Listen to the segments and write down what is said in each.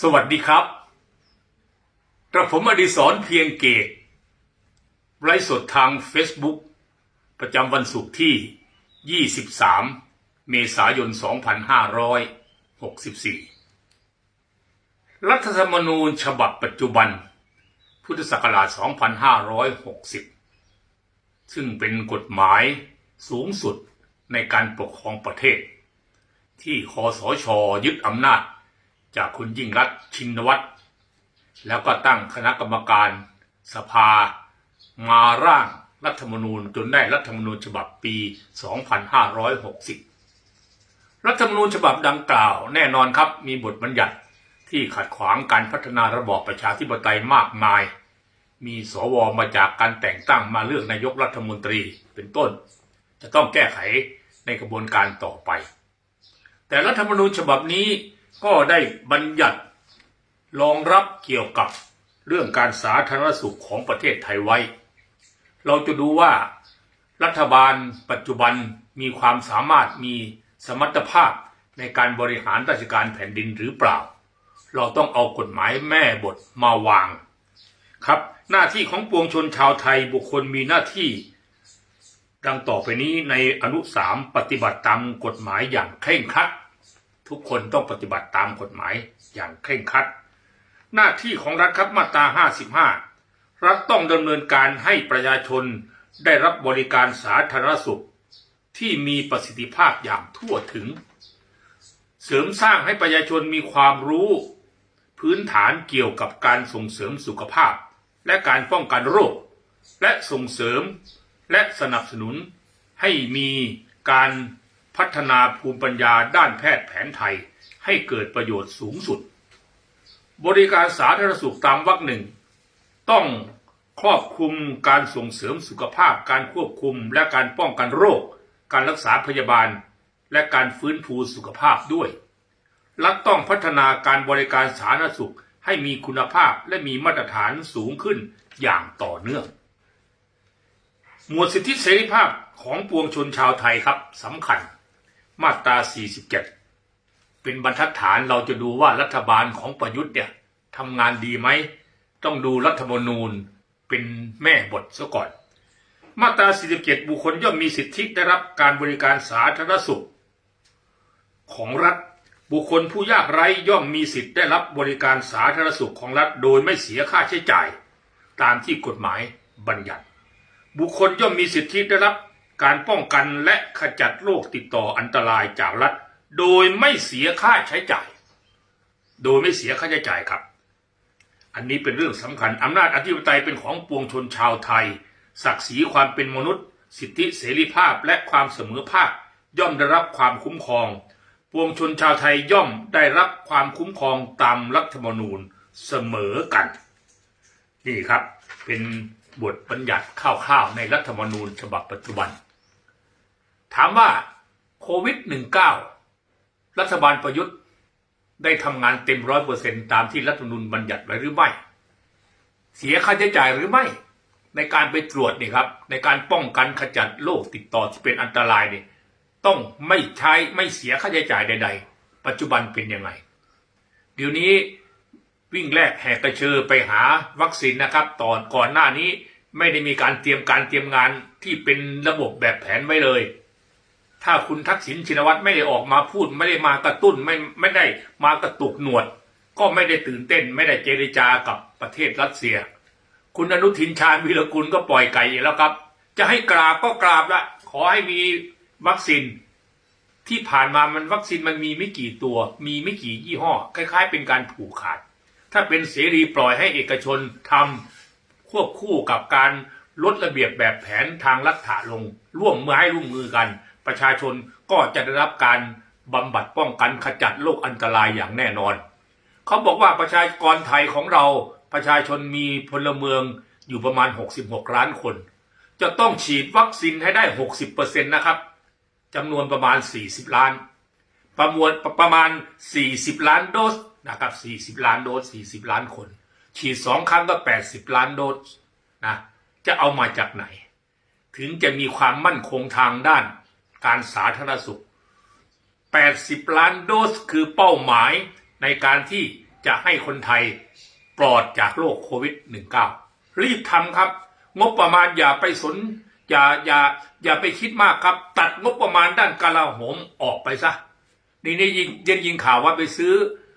สวัสดีครับ กระผมอดิศรเพียงเกตไลฟ์สดทาง Facebook ประจำวันศุกร์ที่ 23 เมษายน 2564 รัฐธรรมนูญฉบับปัจจุบัน พุทธศักราช 2560 ซึ่งเป็นกฎหมายสูงสุดในการปกครองประเทศ ที่คอสชยึดอำนาจ จากคุณยิ่งรักษณ์ชินวัตรแล้วก็ตั้งคณะกรรมการสภา มาร่างรัฐธรรมนูญจนได้รัฐธรรมนูญฉบับปี 2560 รัฐธรรมนูญฉบับดังกล่าวแน่นอนครับมีบทบัญญัติที่ขัดขวางการพัฒนาระบอบประชาธิปไตยมากมาย มีสวมาจากการแต่งตั้งมาเลือกนายกรัฐมนตรีเป็นต้น จะต้องแก้ไขในกระบวนการต่อไป แต่รัฐธรรมนูญฉบับนี้ ก็ได้บัญญัติรองรับเกี่ยวกับเรื่องการสาธารณสุขของประเทศไทยไว้ เราจะดูว่ารัฐบาลปัจจุบันมีความสามารถมีสมรรถภาพในการบริหารราชการแผ่นดินหรือเปล่า เราต้องเอากฎหมายแม่บทมาวาง ครับ หน้าที่ของปวงชนชาวไทยบุคคลมีหน้าที่ ดังต่อไปนี้ในอนุสามปฏิบัติตามกฎหมายอย่างเคร่งครัด ทุกคนต้องปฏิบัติตามกฎหมายอย่างเคร่งครัด หน้าที่ของรัฐครับมาตรา 55 รัฐต้องดำเนินการให้ประชาชนได้รับบริการสาธารณสุข ที่มีประสิทธิภาพอย่างทั่วถึง เสริมสร้างให้ประชาชนมีความรู้ พื้นฐานเกี่ยวกับการส่งเสริมสุขภาพ และการป้องกันโรค และส่งเสริมและสนับสนุนให้มีการ พัฒนาภูมิปัญญาด้านแพทย์แผนไทยให้เกิดประโยชน์สูงสุด บริการสาธารณสุขตามวรรคหนึ่ง ต้องครอบคลุมการส่งเสริมสุขภาพ การควบคุม และการป้องกันโรค การรักษาพยาบาล และการฟื้นฟูสุขภาพด้วย รัฐต้องพัฒนาการบริการสาธารณสุขให้มีคุณภาพและมีมาตรฐานสูงขึ้นอย่างต่อเนื่อง หมวดสิทธิเสรีภาพของปวงชนชาวไทยครับสำคัญ มาตรา 47 เป็นบรรทัดฐานเราจะดูว่ารัฐบาลของประยุทธ์เนี่ยทำงานดีไหม ต้องดูรัฐธรรมนูญเป็นแม่บทซะก่อน มาตรา 47 บุคคลย่อมมีสิทธิได้รับการบริการสาธารณสุข ของรัฐบุคคลผู้ยากไร้ย่อมมีสิทธิ์ได้รับบริการสาธารณสุขของรัฐโดยไม่เสียค่าใช้จ่าย ตามที่กฎหมายบัญญัติ บุคคลย่อมมีสิทธิได้รับ การป้องกันและขจัดโรคติดต่ออันตรายจากรัฐ โดยไม่เสียค่าใช้จ่าย โดยไม่เสียค่าใช้จ่ายครับ อันนี้เป็นเรื่องสำคัญอำนาจอธิปไตยเป็นของปวงชนชาวไทย ศักดิ์ศรีความเป็นมนุษย์ สิทธิเสรีภาพและความเสมอภาค ย่อมได้รับความคุ้มครอง ปวงชนชาวไทยย่อมได้รับความคุ้มครองตามรัฐธรรมนูญเสมอกัน นี่ครับเป็นบทบัญญัติคร่าวๆในรัฐธรรมนูญฉบับปัจจุบัน ถามว่าโควิด -19 รัฐบาลประยุทธ์ได้ทำงานเต็มร้อยเปอร์เซ็นตามที่รัฐธรรมนูญบัญญัติไว้หรือไม่ เสียค่าใช้จ่ายหรือไม่ ในการไปตรวจนี่ครับ ในการป้องกันขจัดโรคติดต่อที่เป็นอันตรายนี่ต้องไม่ใช้ไม่เสียค่าใช้จ่ายใด ๆ ปัจจุบันเป็นยังไง เดี๋ยวนี้วิ่งแลกแหกกระเชอไปหาวัคซีนนะครับตอนก่อนหน้านี้ไม่ได้มีการเตรียมการเตรียมงานที่เป็นระบบแบบแผนไว้เลย ถ้าคุณทักษิณชินวัตรไม่ได้ออกมาพูดไม่ได้มากระตุ้นไม่ไม่ได้มากระตุกหนวด ก็ไม่ได้ตื่นเต้น ไม่ได้เจรจากับประเทศรัสเซีย คุณอนุทินชาญวีรกุลก็ปล่อยไก่แล้วครับ จะให้กราบก็กราบละขอให้มีวัคซีนที่ผ่านมามันวัคซีนมันมีไม่กี่ตัว มีไม่กี่ยี่ห้อ คล้ายๆ เป็นการผูกขาด ถ้าเป็นเสรีปล่อยให้เอกชนทำควบคู่กับการลดระเบียบแบบแผนทางรัฐาลง ร่วมมือให้ร่วมมือกัน ประชาชนก็จะได้รับการบำบัดป้องกันขจัดโรคอันตรายอย่างแน่นอน เขาบอกว่าประชากรไทยของเราประชาชนมีพลเมืองอยู่ประมาณ 66 ล้านคน จะต้องฉีดวัคซีนให้ได้ 60%นะครับจำนวนประมาณ 40 ล้าน ประมวลประมาณ 40 ล้านโดสนะครับ40 ล้านโดส 40 ล้านคน ฉีด 2 ครั้งก็ 80 ล้านโดสนะจะเอามาจากไหน ถึงจะมีความมั่นคงทางด้าน การสาธารณสุข 80 ล้านโดสคือเป้าหมายในการที่จะให้คนไทยปลอดจากโรคโควิด -19 รีบทำครับ งบประมาณอย่าไปสน อย่าอย่าอย่าไปคิดมากครับ ตัดงบประมาณด้านกลาโหมออกไปซะ นี่นี่ยิงเย็นยิงข่าวว่าไปซื้อ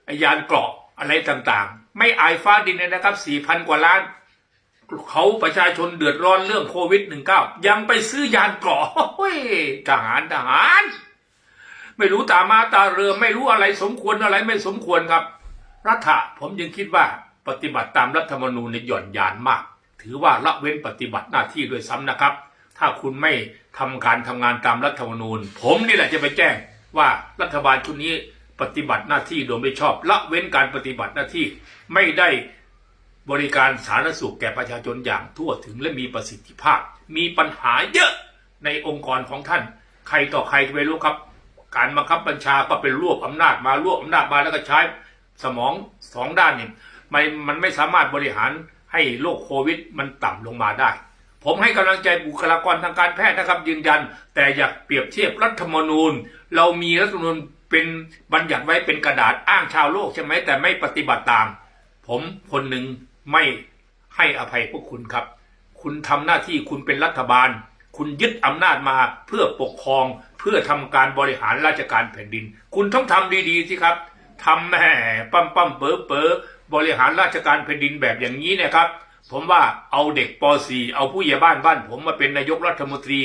อยานเกราะอะไรต่างๆ ไม่อายฟ้าดินเลยนะครับสี่พันกว่าล้าน เขาประชาชนเดือดร้อนเรื่องโควิด -19 ยังไปซื้อยานเกราะโอ้ยทหารทหาร ไม่รู้ตามาตาเรือไม่รู้อะไรสมควรอะไรไม่สมควรครับ รัฐะผมยังคิดว่าปฏิบัติตามรัฐธรรมนูญในยหย่อนยานมาก ถือว่าละเว้นปฏิบัติหน้าที่ด้วยซ้ำนะครับ ถ้าคุณไม่ทำการทำงานตามรัฐธรรมนูญ ผมนี่แหละจะไปแจ้งว่ารัฐบาลชุดนี้ปฏิบัติหน้าที่โดยไม่ชอบละเว้นการปฏิบัติหน้าที่ไม่ได้ บริการสาธารณสุขแก่ประชาชนอย่างทั่วถึงและมีประสิทธิภาพ มีปัญหาเยอะในองค์กรของท่าน ใครต่อใครจะไม่รู้ครับ การบังคับบัญชาก็เป็นรวบอำนาจมารวบอำนาจมาแล้วก็ใช้สมองสองด้านเนี่ยมันมันไม่สามารถบริหารให้โรคโควิดมันต่ำลงมาได้ ผมให้กำลังใจบุคลากรทางการแพทย์นะครับยืนยัน แต่อยากเปรียบเทียบรัฐธรรมนูญ เรามีรัฐธรรมนูญเป็นบัญญัติไว้เป็นกระดาษอ้างชาวโลกใช่ไหมแต่ไม่ปฏิบัติตาม ผมคนหนึ่ง ไม่ให้อภัยพวกคุณครับ คุณทำหน้าที่คุณเป็นรัฐบาล คุณยึดอำนาจมาเพื่อปกครอง เพื่อทำการบริหารราชการแผ่นดิน คุณต้องทำดีๆสิครับทำแหมปั๊มปั๊มเป๋อเป๋อบริหารราชการแผ่นดินแบบอย่างนี้นะครับ ผมว่าเอาเด็กป .4 เอาผู้ใหญ่บ้านบ้าน ผมมาเป็นนายกรัฐมนตรี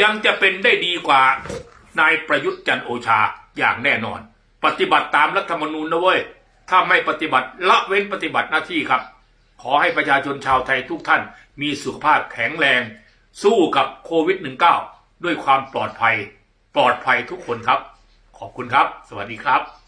ยังจะเป็นได้ดีกว่านายประยุทธ์จันโอชาอย่างแน่นอน ปฏิบัติตามรัฐธรรมนูญนะเว้ย ถ้าไม่ปฏิบัติละเว้นปฏิบัติหน้าที่ครับ ขอให้ประชาชนชาวไทยทุกท่านมีสุขภาพแข็งแรง สู้กับโควิด -19 ด้วยความปลอดภัย ปลอดภัยทุกคนครับ ขอบคุณครับ สวัสดีครับ